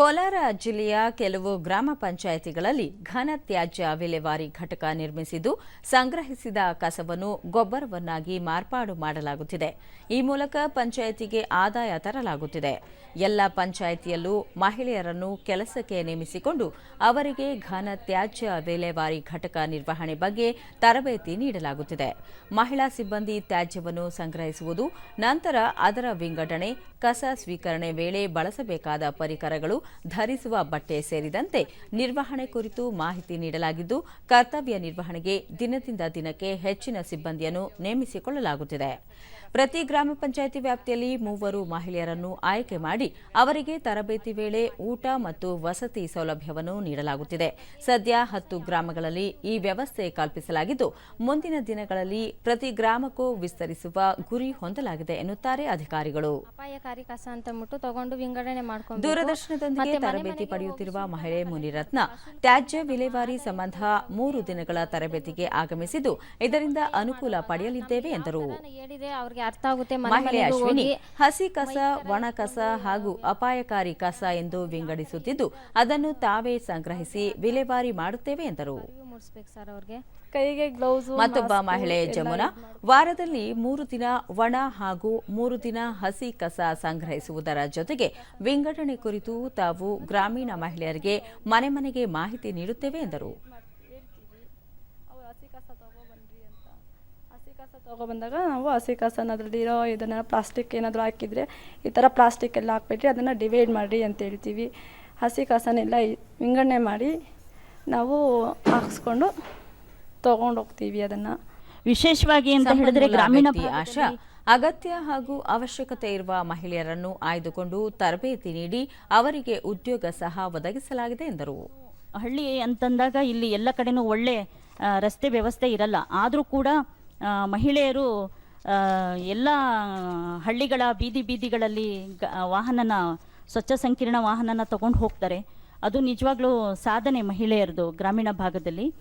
ಕೋಲಾರ ಜಿಲ್ಲೆಯ ಕೆಲವು ಗ್ರಾಮ ಪಂಚಾಯಿತಿಗಳಲ್ಲಿ ಘನ ತ್ಯಾಜ್ಯ ವಿಲೇವಾರಿ ಘಟಕ ನಿರ್ಮಿಸಿದ್ದು, ಸಂಗ್ರಹಿಸಿದ ಕಸವನ್ನು ಗೊಬ್ಬರವನ್ನಾಗಿ ಮಾರ್ಪಾಡು ಮಾಡಲಾಗುತ್ತಿದೆ. ಈ ಮೂಲಕ ಪಂಚಾಯಿತಿಗೆ ಆದಾಯ ತರಲಾಗುತ್ತಿದೆ. ಎಲ್ಲ ಪಂಚಾಯಿತಿಯಲ್ಲೂ ಮಹಿಳೆಯರನ್ನು ಕೆಲಸಕ್ಕೆ ನೇಮಿಸಿಕೊಂಡು ಅವರಿಗೆ ಘನ ತ್ಯಾಜ್ಯ ವಿಲೇವಾರಿ ಘಟಕ ನಿರ್ವಹಣೆ ಬಗ್ಗೆ ತರಬೇತಿ ನೀಡಲಾಗುತ್ತಿದೆ. ಮಹಿಳಾ ಸಿಬ್ಬಂದಿ ತ್ಯಾಜ್ಯವನ್ನು ಸಂಗ್ರಹಿಸುವುದು, ನಂತರ ಅದರ ವಿಂಗಡಣೆ, ಕಸ ಸ್ವೀಕರಣೆ ವೇಳೆ ಬಳಸಬೇಕಾದ ಪರಿಕರಗಳು ಧರಿಸುವ ಬಟ್ಟೆ ಸೇರಿದಂತೆ ನಿರ್ವಹಣೆ ಕುರಿತು ಮಾಹಿತಿ ನೀಡಲಾಗಿದ್ದು ಕರ್ತವ್ಯ ನಿರ್ವಹಣೆಗೆ ದಿನದಿಂದ ದಿನಕ್ಕೆ ಹೆಚ್ಚಿನ ಸಿಬ್ಬಂದಿಯನ್ನು ನೇಮಿಸಿಕೊಳ್ಳಲಾಗುತ್ತಿದೆ. ಪ್ರತಿ ಗ್ರಾಮ ಪಂಚಾಯಿತಿ ವ್ಯಾಪ್ತಿಯಲ್ಲಿ ಮೂವರು ಮಹಿಳೆಯರನ್ನು ಆಯ್ಕೆ ಮಾಡಿ ಅವರಿಗೆ ತರಬೇತಿ ವೇಳೆ ಊಟ ಮತ್ತು ವಸತಿ ಸೌಲಭ್ಯವನ್ನು ನೀಡಲಾಗುತ್ತಿದೆ. ಸದ್ಯ ಹತ್ತು ಗ್ರಾಮಗಳಲ್ಲಿ ಈ ವ್ಯವಸ್ಥೆ ಕಲ್ಪಿಸಲಾಗಿದ್ದು ಮುಂದಿನ ದಿನಗಳಲ್ಲಿ ಪ್ರತಿ ಗ್ರಾಮಕ್ಕೂ ವಿಸ್ತರಿಸುವ ಗುರಿ ಹೊಂದಲಾಗಿದೆ ಎನ್ನುತ್ತಾರೆ ಅಧಿಕಾರಿಗಳು. ಅಪಾಯಕಾರಿ ಕಸ ಅಂತ ಅಂದ್ಬಿಟ್ಟು ತಗೊಂಡು ವಿಂಗಡಣೆ ಮಾಡ್ಕೊಂಡು ದೂರದರ್ಶನದೊಂದಿಗೆ ತರಬೇತಿ ಪಡೆಯುತ್ತಿರುವ ಮಹಿಳೆ ಮುನಿರತ್ನ ತ್ಯಾಜ್ಯ ವಿಲೇವಾರಿ ಸಂಬಂಧ ಮೂರು ದಿನಗಳ ತರಬೇತಿಗೆ ಆಗಮಿಸಿದ್ದು ಇದರಿಂದ ಅನುಕೂಲ ಪಡೆಯಲಿದ್ದೇವೆ ಎಂದರು. ಅವ್ರಿಗೆ ಅರ್ಥ ಆಗುತ್ತೆ. ಮನೆ ಮಹಿಳೆ ಅಶ್ವಿನಿ ಹಸಿ ಕಸ ಒಣ ಕಸ ಹಾಗೂ ಅಪಾಯಕಾರಿ ಕಸ ಎಂದು ವಿಂಗಡಿಸುತ್ತಿದ್ದು ಅದನ್ನು ತಾವೇ ಸಂಗ್ರಹಿಸಿ ವಿಲೇವಾರಿ ಮಾಡುತ್ತೇವೆ ಎಂದರು. ಕೈಗೆ ಗ್ಲೌಸ್ ಮತ್ತೊಬ್ಬ ಮಹಿಳೆ ಜಮುನಾ ವಾರದಲ್ಲಿ ಮೂರು ದಿನ ಒಣ ಹಾಗೂ ಮೂರು ದಿನ ಹಸಿ ಕಸ ಸಂಗ್ರಹಿಸುವುದರ ಜೊತೆಗೆ ವಿಂಗಡಣೆ ಕುರಿತು ತಾವು ಗ್ರಾಮೀಣ ಮಹಿಳೆಯರಿಗೆ ಮನೆ ಮನೆಗೆ ಮಾಹಿತಿ ನೀಡುತ್ತೇವೆ ಎಂದರು. ಕಸ ತೊಗೊಬಂದಾಗ ನಾವು ಹಸಿ ಕಸನ ಅದರಲ್ಲಿರೋ ಇದನ್ನ ಪ್ಲಾಸ್ಟಿಕ್ ಏನಾದರೂ ಹಾಕಿದರೆ ಈ ಥರ ಪ್ಲಾಸ್ಟಿಕ್ ಎಲ್ಲ ಹಾಕ್ಬಿಟ್ರಿ ಅದನ್ನು ಡಿವೈಡ್ ಮಾಡಿರಿ ಅಂತ ಹೇಳ್ತೀವಿ. ಹಸಿ ಕಸನೆಲ್ಲ ವಿಂಗಡಣೆ ಮಾಡಿ ನಾವು ಹಾಕ್ಸ್ಕೊಂಡು ತೊಗೊಂಡು ಹೋಗ್ತೀವಿ ಅದನ್ನು. ವಿಶೇಷವಾಗಿ ಅಂತ ಹೇಳಿದ್ರೆ ಗ್ರಾಮೀಣ ಆಶಾ ಅಗತ್ಯ ಹಾಗೂ ಅವಶ್ಯಕತೆ ಇರುವ ಮಹಿಳೆಯರನ್ನು ಆಯ್ದುಕೊಂಡು ತರಬೇತಿ ನೀಡಿ ಅವರಿಗೆ ಉದ್ಯೋಗ ಸಹ ಒದಗಿಸಲಾಗಿದೆ ಎಂದರು. ಹಳ್ಳಿ ಅಂತಂದಾಗ ಇಲ್ಲಿ ಎಲ್ಲ ಕಡೆನೂ ಒಳ್ಳೆ ರಸ್ತೆ ವ್ಯವಸ್ಥೆ ಇರಲ್ಲ. ಆದರೂ ಕೂಡ ಮಹಿಳೆಯರು ಎಲ್ಲ ಹಳ್ಳಿಗಳ ಬೀದಿ ಬೀದಿಗಳಲ್ಲಿ ಗ- ವಾಹನನ, ಸ್ವಚ್ಛ ಸಂಕೀರ್ಣ ವಾಹನನ ತಗೊಂಡು ಹೋಗ್ತಾರೆ. ಅದು ನಿಜವಾಗ್ಲೂ ಸಾಧನೆ ಮಹಿಳೆಯರದು, ಗ್ರಾಮೀಣ ಭಾಗದಲ್ಲಿ.